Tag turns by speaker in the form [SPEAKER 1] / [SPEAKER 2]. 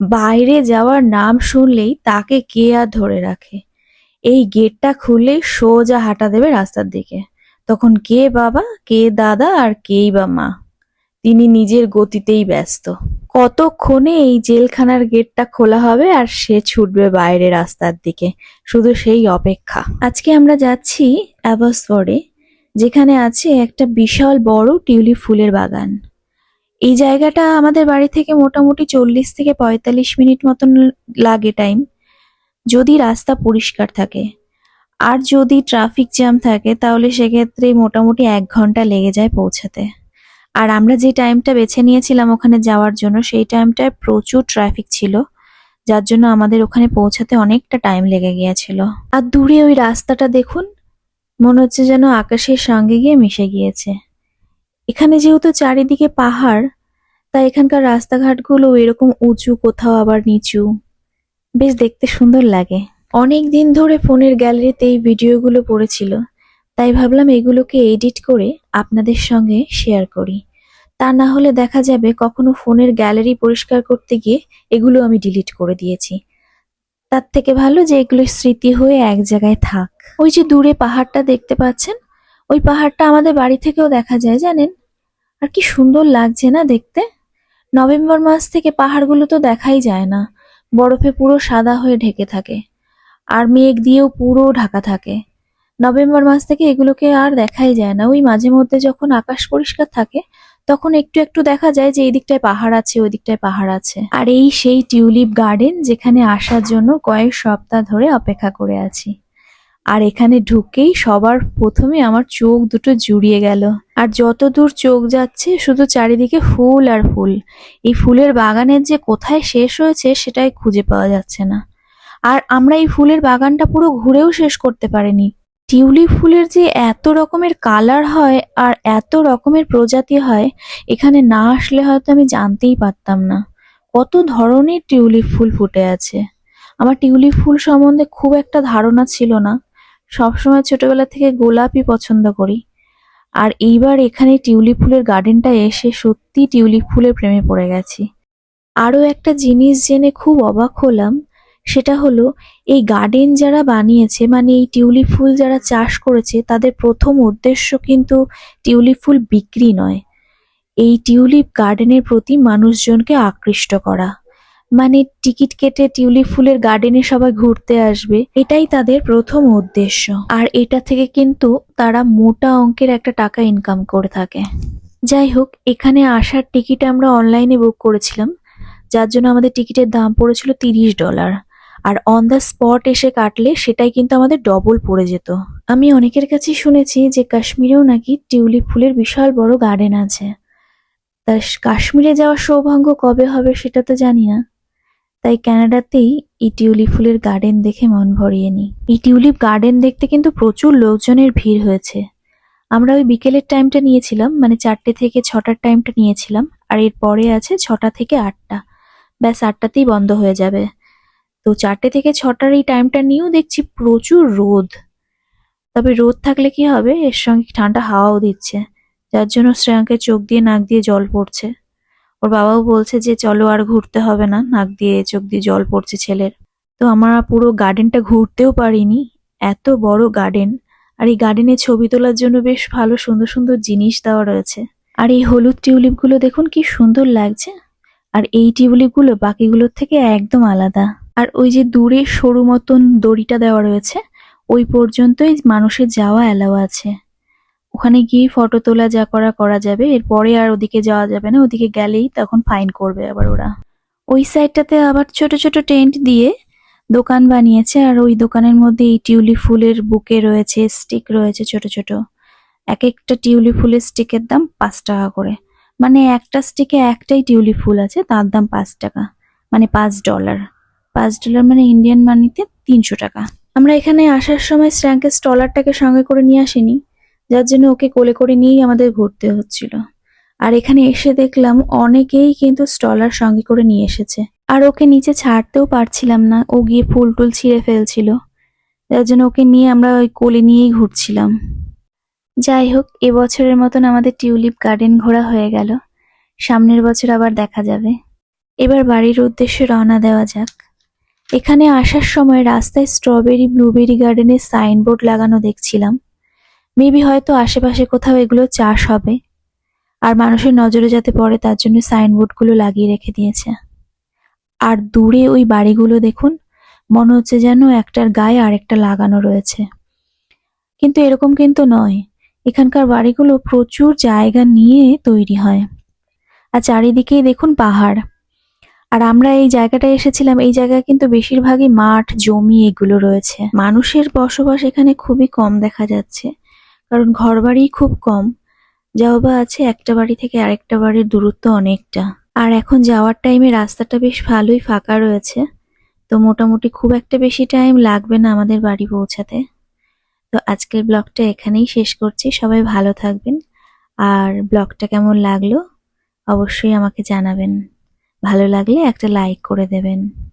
[SPEAKER 1] বাইরে যাওয়ার নাম শুনলেই তাকে কে আর ধরে রাখে? এই গেটটা খুললেই সোজা হাঁটা দেবে রাস্তার দিকে। তখন কে বাবা, কে দাদা আর কেই বা মা? তিনি নিজের গতিতেই ব্যস্ত। কতক্ষণে এই জেলখানার গেটটা খোলা হবে আর সে ছুটবে বাইরে রাস্তার দিকে? শুধু সেই অপেক্ষা। আজকে আমরা যাচ্ছি অ্যাবসফোর্ডে যেখানে আছে একটা বিশাল বড় টিউলিপ ফুলের বাগান। এই জায়গাটা আমাদের বাড়ি থেকে মোটামুটি চল্লিশ থেকে পঁয়তাল্লিশ মিনিট মতন লাগে টাইম যদি রাস্তা পরিষ্কার থাকে। আর যদি ট্রাফিক জ্যাম থাকে, তাহলে সেক্ষেত্রে মোটামুটি এক ঘণ্টা লেগে যায় পৌঁছাতে। আর আমরা যে টাইমটা বেছে নিয়েছিলাম ওখানে যাওয়ার জন্য, সেই টাইমটায় প্রচুর ট্রাফিক ছিল, যার জন্য আমাদের ওখানে পৌঁছাতে অনেকটা টাইম লেগে গিয়েছিল। আর দূরে ওই রাস্তাটা দেখুন, মনে হচ্ছে যেন আকাশের সঙ্গে গিয়ে মিশে গিয়েছে। এখানে যেহেতু চারিদিকে পাহাড়, তাই এখানকার রাস্তাঘাটগুলো এরকম উঁচু, কোথাও আবার নিচু। বেশ দেখতে সুন্দর লাগে। অনেক দিন ধরে ফোনের গ্যালারিতে এই ভিডিওগুলো পড়েছিল, তাই ভাবলাম এগুলোকে এডিট করে আপনাদের সঙ্গে শেয়ার করি। তা না হলে দেখা যাবে কখনো ফোনের গ্যালারি পরিষ্কার করতে গিয়ে এগুলো আমি ডিলিট করে দিয়েছি। তার থেকে ভালো যে এগুলো স্মৃতি হয়ে এক জায়গায় থাক। ওই যে দূরে পাহাড়টা দেখতে পাচ্ছেন, ওই পাহাড়টা আমাদের বাড়ি থেকেও দেখা যায়, জানেন? আর কি সুন্দর লাগছে না দেখতে? নভেম্বর মাস থেকে পাহাড়গুলো তো দেখাই যায় না। বরফে পুরো সাদা হয়ে ঢেকে থাকে। আর মেঘ দিয়েও পুরো ঢাকা থাকে। নভেম্বর মাস থেকে এগুলোকে আর দেখাই যায় না। ওই মাঝে মধ্যে যখন আকাশ পরিষ্কার থাকে, তখন একটু একটু দেখা যায় যে এই দিকটায় পাহাড় আছে ওই দিকটায় পাহাড় আছে। আর এই সেই টিউলিপ গার্ডেন যেখানে আসার জন্য কয়েক সপ্তাহ ধরে অপেক্ষা করে আছি। আর এখানে ঢুকেই সবার প্রথমে আমার চোখ দুটো জুড়িয়ে গেল। আর যত দূর চোখ যাচ্ছে, শুধু চারিদিকে ফুল আর ফুল। এই ফুলের বাগানের যে কোথায় শেষ হয়েছে, সেটাই খুঁজে পাওয়া যাচ্ছে না। আর আমরা এই ফুলের বাগানটা পুরো ঘুরেও শেষ করতে পারিনি। টিউলিপ ফুলের যে এত রকমের কালার হয় আর এত রকমের প্রজাতি হয়, এখানে না আসলে হয়তো আমি জানতেই পারতাম না। কত ধরনের টিউলিপ ফুল ফুটে আছে। আমার টিউলিপ ফুল সম্বন্ধে খুব একটা ধারণা ছিল না। সবসময় ছোটবেলা থেকে গোলাপই পছন্দ করি। আর এইবার এখানে টিউলিপ ফুলের গার্ডেনটা এসে সত্যি টিউলিপ ফুলের প্রেমে পড়ে গেছি। আরও একটা জিনিস জেনে খুব অবাক হলাম, সেটা হলো এই গার্ডেন যারা বানিয়েছে মানে এই টিউলিপ ফুল যারা চাষ করেছে, তাদের প্রথম উদ্দেশ্য কিন্তু টিউলিপ ফুল বিক্রি নয়। এই টিউলিপ গার্ডেনের প্রতি মানুষজনকে আকৃষ্ট করা। মানে টিকিট কেটে টিউলিপ ফুলের গার্ডেনে সবাই ঘুরতে আসবে, এটাই তাদের প্রথম উদ্দেশ্য। আর এটা থেকে কিন্তু তারা মোটা অঙ্কের একটা টাকা ইনকাম করে থাকে। যাই হোক, এখানে আসার টিকিট আমরা অনলাইনে বুক করেছিলাম, যার জন্য আমাদের টিকিটের দাম পড়েছিল তিরিশ ডলার আর অন দ্য স্পট এসে কাটলে সেটাই কিন্তু আমাদের ডবল পড়ে যেত। আমি অনেকের কাছেই শুনেছি যে কাশ্মীরেও নাকি টিউলিপ ফুলের বিশাল বড় গার্ডেন আছে। তা কাশ্মীরে যাওয়ার সৌভাগ্য কবে হবে সেটা তো জানি না। তাই কানাডাতেই এই টিউলিপ ফুলের গার্ডেন দেখে মন ভরিয়ে নি এই টিউলিপ গার্ডেন দেখতে কিন্তু প্রচুর লোকজনের ভিড় হয়েছে। আমরা ওই বিকেলের টাইমটা নিয়েছিলাম মানে চারটে থেকে ছটার টাইমটা নিয়েছিলাম, আর এর পরে আছে ছটা থেকে আটটা। ব্যাস, আটটাতেই বন্ধ হয়ে যাবে। তো চারটে থেকে ছটার এই টাইমটা নিয়েও দেখছি প্রচুর রোদ। তবে রোদ থাকলে কি হবে? এর সঙ্গে ঠান্ডা হাওয়াও দিচ্ছে, যার জন্য শ্রেয়াঙ্কের চোখ দিয়ে, নাক দিয়ে জল পড়ছে। ওর বাবাও বলছে যে, চলো আর ঘুরতে হবে না। নাক দিয়ে চোখ দিয়ে জল পড়ছে ছেলের। তো আমরা পুরো গার্ডেনটা ঘুরতেও পারিনি। এত বড় গার্ডেন। আর এই গার্ডেনে ছবি তোলার জন্য বেশ ভালো সুন্দর সুন্দর জিনিস দেওয়া রয়েছে। আর এই হলুদ টিউলিপগুলো দেখুন কি সুন্দর লাগছে। আর এই টিউলিপগুলো বাকিগুলোর থেকে একদম আলাদা। আর ওই যে দূরে সরু মতন দড়িটা দেওয়া রয়েছে, ওই পর্যন্তই মানুষের যাওয়া অ্যালাও আছে। ওখানে গিয়ে ফটো তোলা যা করা করা যাবে, এরপরে আর ওদিকে যাওয়া যাবে না, ওদিকে গেলেই তখন ফাইন করবে আবার ওরা। ওই সাইডটাতে আবার ছোট ছোট টেন্ট দিয়ে দোকান বানিয়েছে, আর ওই দোকানের মধ্যে এই টিউলিপ ফুলের বুকে রয়েছে স্টিক রয়েছে ছোট ছোট। এক একটা টিউলিপ ফুলের স্টিকের দাম পাঁচ টাকা করে। মানে একটা স্টিকে একটাই টিউলিপ ফুল আছে, তার দাম পাঁচ টাকা। মানে পাঁচ ডলার পাঁচ ডলার মানে ইন্ডিয়ান মানিতে তিনশো টাকা। আমরা এখানে আসার সময় শ্র্যাঙ্কের স্টলারটাকে সঙ্গে করে নিয়ে আসিনি। যার জন্য ওকে কোলে করে নিয়েই আমাদের ঘুরতে হচ্ছিল। আর এখানে এসে দেখলাম অনেকেই কিন্তু স্টলার সঙ্গে করে নিয়ে এসেছে। আর ওকে নিচে ছাড়তেও পারছিলাম না, ও গিয়ে ফুল টুল ছিঁড়ে ফেলছিল। যার জন্য ওকে নিয়ে আমরা ওই কোলে নিয়েই ঘুরছিলাম। যাই হোক এবছরের মতন আমাদের টিউলিপ গার্ডেন ঘোরা হয়ে গেল। সামনের বছর আবার দেখা যাবে। এবার বাড়ির উদ্দেশ্যে রওনা দেওয়া যাক। এখানে আসার সময় রাস্তায় স্ট্রবেরি, ব্লুবেরি গার্ডেনের সাইনবোর্ড লাগানো দেখছিলাম। মেবি হয়তো আশেপাশে কোথাও এগুলো চাষ হবে। আর মানুষের নজরে যাতে পড়ে, তার জন্য সাইনবোর্ডগুলো লাগিয়ে রেখে দিয়েছে। আর দূরে ওই বাড়িগুলো দেখুন, মনে হচ্ছে যেন একটার গায়ে আরেকটা লাগানো রয়েছে। কিন্তু এরকম কিন্তু নয়। এখানকার বাড়িগুলো প্রচুর জায়গা নিয়ে তৈরি হয়। আর চারিদিকেই দেখুন পাহাড়। আর আমরা এই জায়গাটায় এসেছিলাম, এই জায়গায় কিন্তু বেশিরভাগই মাঠ, জমি এগুলো রয়েছে। মানুষের বসবাস এখানে খুবই কম দেখা যাচ্ছে। কারণ ঘর বাড়ি খুব কম। যাও বা আছে একটা বাড়ি থেকে আরেকটা বাড়ির দূরত্ব অনেকটা। আর এখন যাওয়ার টাইমে রাস্তাটা বেশ ভালোই ফাঁকা রয়েছে। তো মোটামুটি খুব একটা বেশি টাইম লাগবে না আমাদের বাড়ি পৌঁছাতে। তো আজকের ব্লগটা এখানেই শেষ করছি। সবাই ভালো থাকবেন। আর ব্লগটা কেমন লাগল? অবশ্যই আমাকে জানাবেন। ভালো লাগলে একটা লাইক করে দেবেন।